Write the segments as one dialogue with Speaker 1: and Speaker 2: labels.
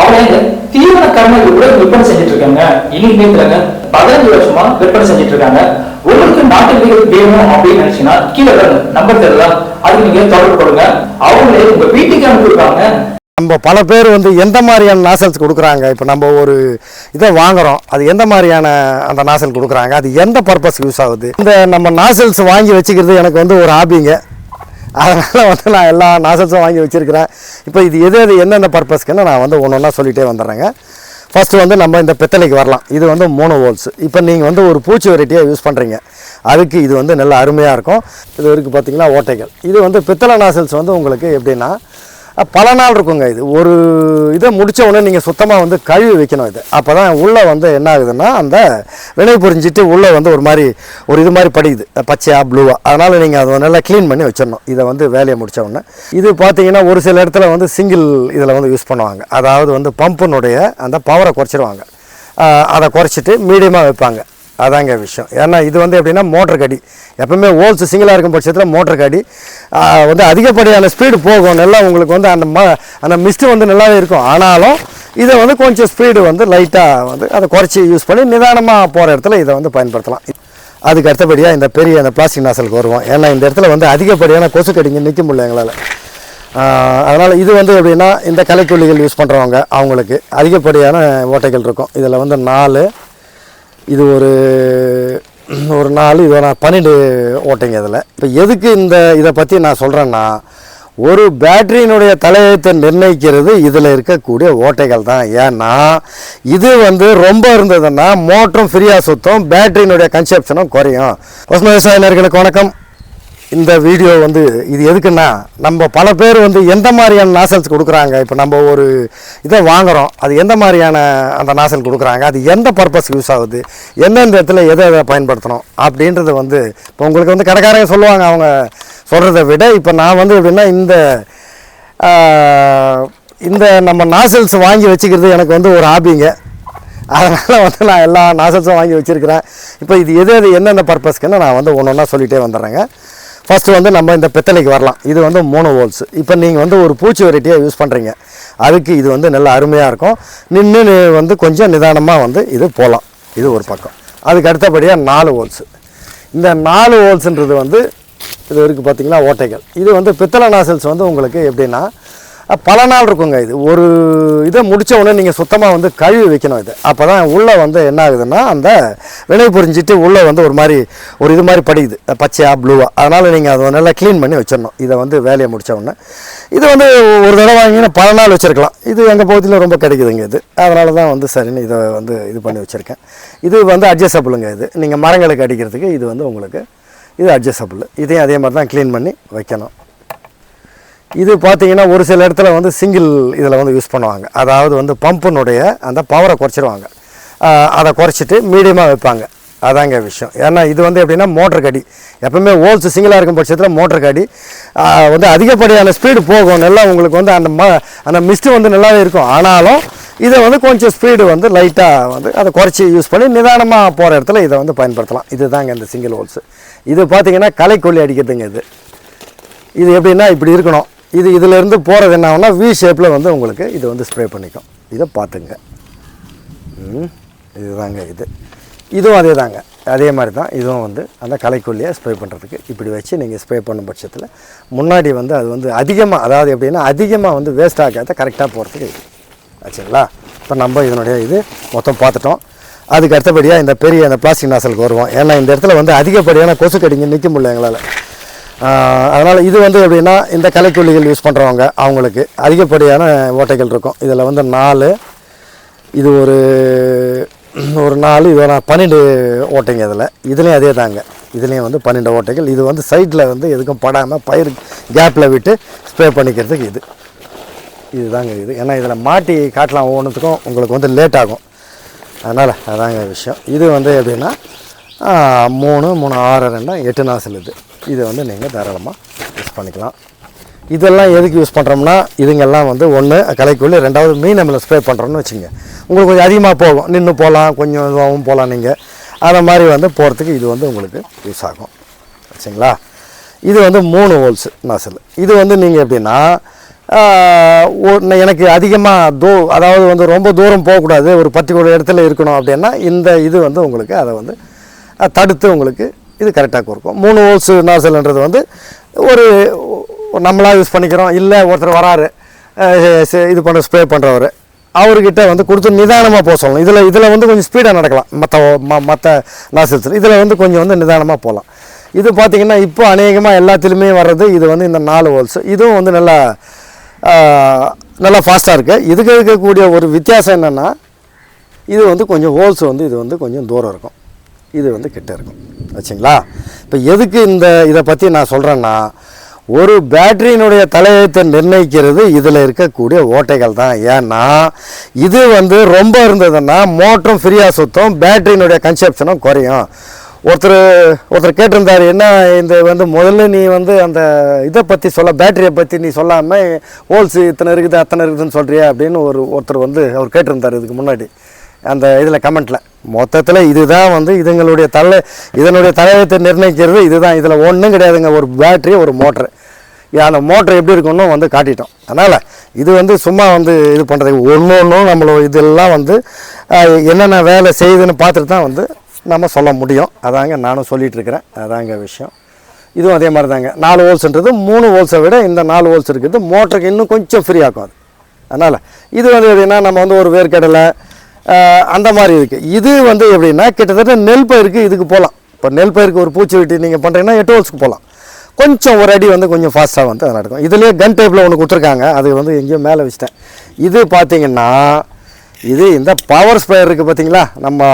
Speaker 1: அவங்க தீவிர கர்மங்கள் கூட விற்பனை செஞ்சுட்டு இருக்காங்க இன்னைக்கு நேரத்துலங்க பதினஞ்சு வருஷமா விற்பனை செஞ்சுட்டு இருக்காங்க உங்களுக்கு நாட்டு விதைகள் வேணும் அப்படின்னு நினைச்சீங்கன்னா கீழே நம்பர் தெரியலாம் அதுக்கு நீங்க தொடர்பு கொடுங்க. அவங்களே உங்க வீட்டுக்கு அனுப்பிடுவாங்க
Speaker 2: நம்ம பல பேர் வந்து எந்த மாதிரியான நாசல்ஸ் கொடுக்குறாங்க? இப்போ நம்ம ஒரு இதை வாங்குகிறோம் அது எந்த மாதிரியான அந்த நாசல் கொடுக்குறாங்க? அது எந்த பர்பஸ் யூஸ் ஆகுது? இந்த நம்ம நாசல்ஸ் வாங்கி வச்சுக்கிறது எனக்கு வந்து ஒரு ஹாபிங்க அதனால் வந்து நான் எல்லா நாசல்ஸும் வாங்கி வச்சுருக்கிறேன். இப்போ இது எது எது எந்தெந்த பர்பஸ்க்குன்னு நான் வந்து ஒன்று ஒன்றா சொல்லிகிட்டே வந்துடுறேங்க. ஃபஸ்ட்டு வந்து நம்ம இந்த பித்தளைக்கு வரலாம். இது வந்து மூணு ஹோல்ஸ் இப்போ நீங்கள் வந்து ஒரு பூச்சி வெரைட்டியாக யூஸ் பண்ணுறீங்க அதுக்கு இது வந்து நல்ல அருமையாக இருக்கும். இது இருக்குது பார்த்தீங்கன்னா ஓட்டைகள். இது வந்து பித்தளை நாசல்ஸ் வந்து உங்களுக்கு எப்படின்னா பல நாள் இருக்குங்க இது. ஒரு இதை முடித்த உடனே நீங்கள் சுத்தமாக வந்து கழுவி வைக்கணும் இது. அப்போ தான் உள்ளே வந்து என்ன ஆகுதுன்னா அந்த வினை புரிஞ்சிட்டு உள்ளே வந்து ஒரு மாதிரி ஒரு இது மாதிரி படிக்குது. பச்சையாக ப்ளூவாக அதனால் நீங்கள் அதை நல்லா க்ளீன் பண்ணி வச்சிடணும். இதை வந்து வேலையை முடித்த உடனே. இது பார்த்தீங்கன்னா ஒரு சில இடத்துல வந்து சிங்கிள் இதில் வந்து யூஸ் பண்ணுவாங்க. அதாவது வந்து பம்பினுடைய அந்த பவரை குறைச்சிருவாங்க. அதை குறைச்சிட்டு மீடியமாக வைப்பாங்க. அதாங்க விஷயம். ஏன்னா இது வந்து எப்படின்னா மோட்டர் கடி. எப்பவுமே ஓல்ஸ் சிங்கிளாக இருக்கும் பட்சத்தில் மோட்டர் கடி. வந்து அதிகப்படியான ஸ்பீடு போகும். நல்லா உங்களுக்கு வந்து அந்த ம அந்த மிஸ்ட்டு வந்து நல்லாவே இருக்கும். ஆனாலும் இதை வந்து கொஞ்சம் ஸ்பீடு வந்து லைட்டாக வந்து அதை குறைச்சி யூஸ் பண்ணி நிதானமாக போகிற இடத்துல இதை வந்து பயன்படுத்தலாம். அதுக்கு அடுத்தபடியாக இந்த பெரிய அந்த பிளாஸ்டிக் நாசலுக்கு வருவோம். ஏன்னா இந்த இடத்துல வந்து அதிகப்படியான கொசு கடிங்க நிற்க முடியல எங்களால். அதனால் இது வந்து எப்படின்னா இந்த கலைக்கொல்லிகள் யூஸ் பண்ணுறவங்க அவங்களுக்கு அதிகப்படியான ஓட்டைகள் இருக்கும். இதில் வந்து நாலு இது ஒரு ஒரு நாலு இது நான் பன்னெண்டு ஓட்டைங்க இதில். இப்போ எதுக்கு இந்த இதை பற்றி நான் சொல்கிறேன்னா ஒரு பேட்டரியினுடைய தலையத்தை நிர்ணயிக்கிறது இதில் இருக்கக்கூடிய ஓட்டைகள் தான். ஏன்னா இது வந்து ரொம்ப இருந்ததுன்னா மோட்டரும் ஃப்ரீயாக சுற்றும் பேட்டரியினுடைய கன்செப்ஷனும் குறையும். பசுமை விவசாயினர்களுக்கு வணக்கம். இந்த வீடியோ வந்து இது எதுக்குன்னா நம்ம பல பேர் வந்து எந்த மாதிரியான நாசல்ஸ் கொடுக்குறாங்க? இப்போ நம்ம ஒரு இதை வாங்குகிறோம் அது எந்த மாதிரியான அந்த நாசல் கொடுக்குறாங்க? அது எந்த பர்பஸ் யூஸ் ஆகுது? எந்தெந்த இடத்துல எதை எதை பயன்படுத்தணும்? அப்படின்றது வந்து இப்போ உங்களுக்கு வந்து கடைக்காரங்க சொல்லுவாங்க. அவங்க சொல்கிறத விட இப்போ நான் வந்து எப்படின்னா இந்த இந்த நம்ம நாசல்ஸ் வாங்கி வச்சுக்கிறது எனக்கு வந்து ஒரு ஹாபிங்க அதனால் வந்து நான் எல்லா நாசல்ஸும் வாங்கி வச்சுருக்கிறேன். இப்போ இது எது எது எந்தெந்த பர்பஸ்க்குன்னு நான் வந்து ஒன்று ஒன்றா சொல்லிகிட்டே வந்துடுறேங்க. ஃபஸ்ட்டு வந்து நம்ம இந்த பித்தளைக்கு வரலாம். இது வந்து மூணு ஹோல்ஸ் இப்போ நீங்கள் வந்து ஒரு பூச்சி வெரைட்டியாக யூஸ் பண்ணுறீங்க அதுக்கு இது வந்து நல்லா அருமையாக இருக்கும். நின்று வந்து கொஞ்சம் நிதானமாக வந்து இது போகலாம் இது ஒரு பக்கம். அதுக்கு அடுத்தபடியாக நாலு வோல்ஸ் இந்த நாலு ஹோல்ஸுன்றது வந்து இது இருக்குது பார்த்திங்கன்னா ஓட்டைகள். இது வந்து பித்தளை நாசல்ஸ் வந்து உங்களுக்கு எப்படின்னா பல நாள் இருக்குங்க இது. ஒரு இதை முடித்த உடனே நீங்கள் சுத்தமாக வந்து கழுவி வைக்கணும் இது. அப்போ தான் உள்ளே வந்து என்ன ஆகுதுன்னா அந்த வினை புரிஞ்சிட்டு உள்ளே வந்து ஒரு மாதிரி ஒரு இது மாதிரி படிக்குது பச்சையாக ப்ளூவாக அதனால் நீங்கள் அதை நல்லா க்ளீன் பண்ணி வச்சிடணும். இதை வந்து வேலையை முடித்த உடனே. இது வந்து ஒரு தடவை வாங்கினா பல நாள் வச்சுருக்கலாம். இது எங்கள் பகுதியில் ரொம்ப கிடைக்குதுங்க இது. அதனால தான் வந்து சரின்னு இதை வந்து இது பண்ணி வச்சுருக்கேன். இது வந்து அட்ஜஸ்டபுளுங்க இது. நீங்கள் மரங்களுக்கு அடிக்கிறதுக்கு இது வந்து உங்களுக்கு இது அட்ஜஸ்டபுள் இதையும் அதே மாதிரி தான் க்ளீன் பண்ணி வைக்கணும். இது பார்த்தீங்கன்னா ஒரு சில இடத்துல வந்து சிங்கிள் இதில் வந்து யூஸ் பண்ணுவாங்க. அதாவது வந்து பம்பினுடைய அந்த பவரை குறைச்சிருவாங்க அதை குறைச்சிட்டு மீடியமாக வைப்பாங்க. அதாங்க விஷயம். ஏன்னா இது வந்து எப்படின்னா மோட்டர் கடி. எப்பவுமே ஹோல்ஸ் சிங்கிளாக இருக்கும் பட்சத்தில் மோட்டர் கடி. வந்து அதிகப்படியான ஸ்பீடு போகும். நல்லா உங்களுக்கு வந்து அந்த ம அந்த மிஸ்ட்டு வந்து நல்லாவே இருக்கும். ஆனாலும் இதை வந்து கொஞ்சம் ஸ்பீடு வந்து லைட்டாக வந்து அதை குறைச்சி யூஸ் பண்ணி நிதானமாக போகிற இடத்துல இதை வந்து பயன்படுத்தலாம். இதுதாங்க இந்த சிங்கிள் ஹோல்ஸு இது பார்த்தீங்கன்னா களைக்கொல்லி அடிக்கிறதுங்க இது. இது எப்படின்னா இப்படி இருக்கணும். இது இதிலேருந்து போகிறது என்ன வி ஷேப்பில் வந்து உங்களுக்கு இது வந்து ஸ்ப்ரே பண்ணிக்கும். இதை பார்த்துங்க. ம், இதுதாங்க இது. இதுவும் அதே தாங்க அதே மாதிரி தான் இதுவும் வந்து அந்த களைக்கொல்லியை ஸ்ப்ரே பண்ணுறதுக்கு இப்படி வச்சு நீங்கள் ஸ்ப்ரே பண்ணும் பட்சத்தில் முன்னாடி வந்து அது வந்து அதிகமாக அதாவது எப்படின்னா அதிகமாக வந்து வேஸ்ட் ஆகாத கரெக்டாக போகிறதுக்கு இது. ஆச்சுங்களா? இப்போ நம்ம இதனுடைய இது மொத்தம் பார்த்துட்டோம். அதுக்கு அடுத்தபடியாக இந்த பெரிய அந்த பிளாஸ்டிக் நாசலுக்கு வருவோம். ஏன்னா இந்த இடத்துல வந்து அதிகப்படியான கொசு கடிங்க நிற்க முடியல எங்களால். அதனால் இது வந்து எப்படின்னா இந்த கலைக்கொல்லிகள் யூஸ் பண்ணுறவங்க அவங்களுக்கு அதிகப்படியான ஓட்டைகள் இருக்கும். இதில் வந்து நாலு இது ஒரு ஒரு நாலு இது நான் பன்னெண்டு ஓட்டைங்க இதில். இதுலேயும் அதே தாங்க. இதுலேயும் வந்து பன்னெண்டு ஓட்டைகள். இது வந்து சைடில் வந்து எதுக்கும் படாமல் பயிர் கேப்பில் விட்டு ஸ்ப்ரே பண்ணிக்கிறதுக்கு இது. இதுதாங்க இது. ஏன்னா இதில் மாட்டி காட்டலாம் ஒவ்வொன்றுத்துக்கும் உங்களுக்கு வந்து லேட் ஆகும். அதனால் அதாங்க விஷயம். இது வந்து எப்படின்னா மூணு மூணு ஆறு ரெண்டாக எட்டு நாசல் இது. இதை வந்து நீங்கள் தாராளமாக யூஸ் பண்ணிக்கலாம். இதெல்லாம் எதுக்கு யூஸ் பண்ணுறோம்னா இதுங்கெல்லாம் வந்து ஒன்று கலைக்குள்ளே ரெண்டாவது மீன் நம்மளை ஸ்ப்ரே பண்ணுறோம்னு வச்சுங்க. உங்களுக்கு கொஞ்சம் அதிகமாக போகும். நின்று போகலாம் கொஞ்சம் இதுவாகவும் போகலாம் நீங்கள் அந்த மாதிரி வந்து போகிறதுக்கு இது வந்து உங்களுக்கு யூஸ் ஆகும். சரிங்களா இது வந்து மூணு ஹோல்ஸ் நசல் இது வந்து நீங்கள் எப்படின்னா எனக்கு அதிகமாக தூ அதாவது வந்து ரொம்ப தூரம் போகக்கூடாது. ஒரு பர்டிகுலர் இடத்துல இருக்கணும் அப்படின்னா இந்த இது வந்து உங்களுக்கு அதை வந்து தடுத்து உங்களுக்கு இது கரெக்டாக கொடுக்கும். மூணு ஹோல்ஸு நாசல்ன்றது வந்து ஒரு நம்மளாக யூஸ் பண்ணிக்கிறோம் இல்லை ஒருத்தர் வராரு இது பண்ணுற ஸ்ப்ரே பண்ணுறவர் அவர்கிட்ட வந்து கொடுத்து நிதானமாக போக சொல்லணும். இதில் இதில் வந்து கொஞ்சம் ஸ்பீடாக நடக்கலாம். மற்ற ம மற்ற நாசில்ஸில் இதில் வந்து கொஞ்சம் வந்து நிதானமாக போகலாம் இது பார்த்திங்கன்னா இப்போ அநேகமாக எல்லாத்துலேயுமே வர்றது இது வந்து இந்த நாலு ஹோல்ஸ் இதுவும் வந்து நல்லா நல்லா ஃபாஸ்ட்டாக இருக்குது இதுக்கு இருக்கக்கூடிய ஒரு வித்தியாசம் என்னென்னா இது வந்து கொஞ்சம் ஹோல்ஸ் வந்து இது வந்து கொஞ்சம் தூரம் இருக்கும். இது வந்து கிட்ட இருக்கும். வச்சுங்களா? இப்போ எதுக்கு இந்த இதை பற்றி நான் சொல்கிறேன்னா ஒரு பேட்டரியினுடைய தலையத்தை நிர்ணயிக்கிறது இதில் இருக்கக்கூடிய ஓட்டைகள் தான். ஏன்னா இது வந்து ரொம்ப இருந்ததுன்னா மோட்டரும் ஃப்ரீயாக சுற்றும் பேட்டரியினுடைய கன்செப்ஷனும் குறையும். ஒருத்தர் ஒருத்தர் கேட்டிருந்தார் என்ன இந்த வந்து முதல்ல நீ வந்து அந்த இதை பற்றி சொல்ல பேட்டரியை பற்றி நீ சொல்லாமல் ஹோல்ஸ் இத்தனை இருக்குது அத்தனை இருக்குதுன்னு சொல்கிறியா அப்படின்னு ஒரு ஒருத்தர் வந்து அவர் கேட்டிருந்தார் இதுக்கு முன்னாடி அந்த இதில் கமெண்ட்டில் மொத்தத்தில் இதுதான் வந்து இதுங்களுடைய தலை இதனுடைய தலையத்தை நிர்ணயிக்கிறது. இதுதான் இதில் ஒன்றும் கிடையாதுங்க. ஒரு பேட்ரி ஒரு மோட்ரு அந்த மோட்ரு எப்படி இருக்குன்னு வந்து காட்டிட்டோம். அதனால் இது வந்து சும்மா வந்து இது பண்ணுறது ஒன்று ஒன்றும் நம்மளோட இதெல்லாம் வந்து என்னென்ன வேலை செய்யுதுன்னு பார்த்துட்டு தான் வந்து நம்ம சொல்ல முடியும். அதாங்க நானும் சொல்லிகிட்ருக்கிறேன் அதாங்க விஷயம். இதுவும் அதே மாதிரி தாங்க நாலு ஹோல்ஸ்ன்றது மூணு ஹோல்ஸை விட இந்த நாலு ஹோல்ஸ் இருக்குது. மோட்டருக்கு இன்னும் கொஞ்சம் ஃப்ரீ ஆகும் அது. அதனால் இது வந்து எப்படின்னா நம்ம வந்து ஒரு வேர்க்கடலை அந்த மாதிரி இருக்குது இது வந்து எப்படின்னா கிட்டத்தட்ட நெல் பயிருக்கு இதுக்கு போகலாம் இப்போ நெல் பயிருக்கு ஒரு பூச்சி வெட்டி நீங்கள் பண்ணுறீங்கன்னா எட்டு ஹோல்ஸ்க்கு போகலாம் கொஞ்சம் ஒரு அடி வந்து கொஞ்சம் ஃபாஸ்ட்டாக வந்து அது நடக்கும். இதுலேயே கன் டைப்பில் ஒன்று கொடுத்துருக்காங்க. அது வந்து எங்கேயோ மேலே வச்சுட்டேன். இது பார்த்தீங்கன்னா இது இந்த பவர் ஸ்ப்ரேயர் இருக்குது பார்த்தீங்களா நம்ம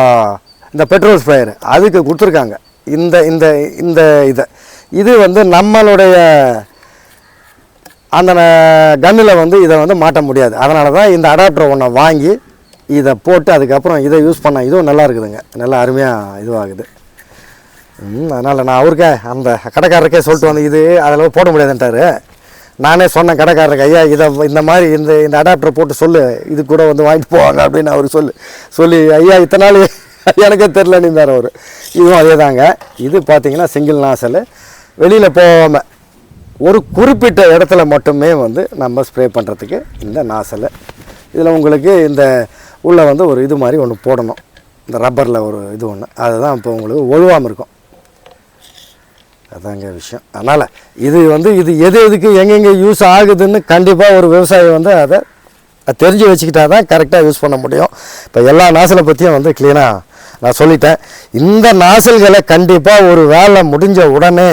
Speaker 2: இந்த பெட்ரோல் ஸ்ப்ரேயர் அதுக்கு கொடுத்துருக்காங்க. இந்த இந்த இந்த இதை. இது வந்து நம்மளுடைய அந்த கன்னில் வந்து இதை வந்து மாட்ட முடியாது. அதனால தான் இந்த அடாப்டர் ஒன்றை வாங்கி இதை போட்டு அதுக்கப்புறம் இதை யூஸ் பண்ண இதுவும் நல்லா இருக்குதுங்க. நல்லா அருமையாக இதுவாகுது. ம் அதனால் நான் அவருக்கே அந்த கடைக்காரருக்கே சொல்லிட்டு வந்து இது அதெல்லாம் போட முடியாதுன்ட்டாரு. நானே சொன்னேன் கடைக்காரருக்கு ஐயா இதை இந்த மாதிரி இந்த இந்த அடாப்டர் போட்டு சொல்லு. இது கூட வந்து வாங்கிட்டு போவாங்க அப்படின்னு அவர் சொல்லு சொல்லி ஐயா இத்தனை நாள் எனக்கே தெரில நீந்தார் அவர். இதுவும் அதே தாங்க இது பார்த்தீங்கன்னா சிங்கிள் நாசல் வெளியில் போகாமல் ஒரு குறிப்பிட்ட இடத்துல மட்டுமே வந்து நம்ம ஸ்ப்ரே பண்ணுறதுக்கு இந்த நாசல் இதில் உங்களுக்கு இந்த உள்ளே வந்து ஒரு இது மாதிரி ஒன்று போடணும். இந்த ரப்பரில் ஒரு இது ஒன்று. அதுதான் இப்போ உங்களுக்கு ஒழுவாமல் இருக்கும். அதாங்க விஷயம். அதனால் இது வந்து இது எது எதுக்கு எங்கெங்கே யூஸ் ஆகுதுன்னு கண்டிப்பாக ஒரு விவசாயி வந்து அதை தெரிஞ்சு வச்சுக்கிட்டா தான் கரெக்டாக யூஸ் பண்ண முடியும். இப்போ எல்லா நாசலை பற்றியும் வந்து க்ளீனாக நான் சொல்லிட்டேன். இந்த நாசல்களை கண்டிப்பாக ஒரு வேலை முடிஞ்ச உடனே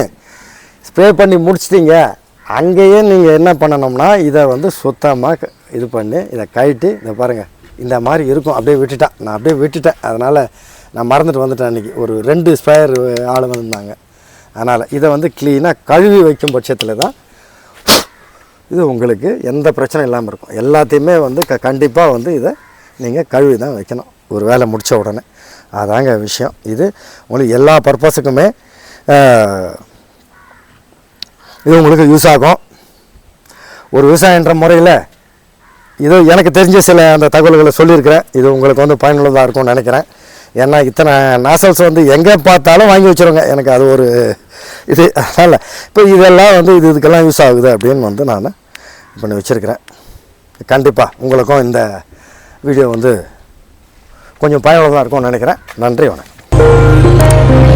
Speaker 2: ஸ்ப்ரே பண்ணி முடிச்சிட்டிங்க. அங்கேயே நீங்கள் என்ன பண்ணணும்னா இதை வந்து சுத்தமாக இது பண்ணி இதை கழட்டி இதை பாருங்கள் இந்த மாதிரி இருக்கும். அப்படியே விட்டுட்டேன் நான் அப்படியே விட்டுட்டேன். அதனால் நான் மறந்துட்டு வந்துட்டேன் அன்றைக்கி ஒரு ரெண்டு ஸ்பயர் ஆள் வந்திருந்தாங்க அதனால் இதை வந்து க்ளீனாக கழுவி வைக்கும் பட்சத்தில் தான் இது உங்களுக்கு எந்த பிரச்சனையும் இல்லாமல் இருக்கும். எல்லாத்தையுமே வந்து க கண்டிப்பாக வந்து இதை நீங்கள் கழுவி தான் வைக்கணும். ஒரு வேலை முடித்த உடனே. அதாங்க விஷயம். இது உங்களுக்கு எல்லா பர்பஸுக்குமே இது உங்களுக்கு யூஸ் ஆகும். ஒரு விவசாயன்ற முறையில் இது எனக்கு தெரிஞ்ச சில அந்த தகவல்களை சொல்லியிருக்கிறேன். இது உங்களுக்கு வந்து பயனுள்ளதாக இருக்கும்னு நினைக்கிறேன். ஏன்னா இத்தனை நாசல்ஸ் வந்து எங்கே பார்த்தாலும் வாங்கி வச்சுருங்க. எனக்கு அது ஒரு இது அதனால். இப்போ இதெல்லாம் வந்து இது இதுக்கெல்லாம் யூஸ் ஆகுது அப்படின்னு வந்து நான் பண்ணி வச்சுருக்கிறேன். கண்டிப்பாக உங்களுக்கும் இந்த வீடியோ வந்து கொஞ்சம் பயனுள்ளதாக இருக்கும்னு நினைக்கிறேன். நன்றி வணக்கம்.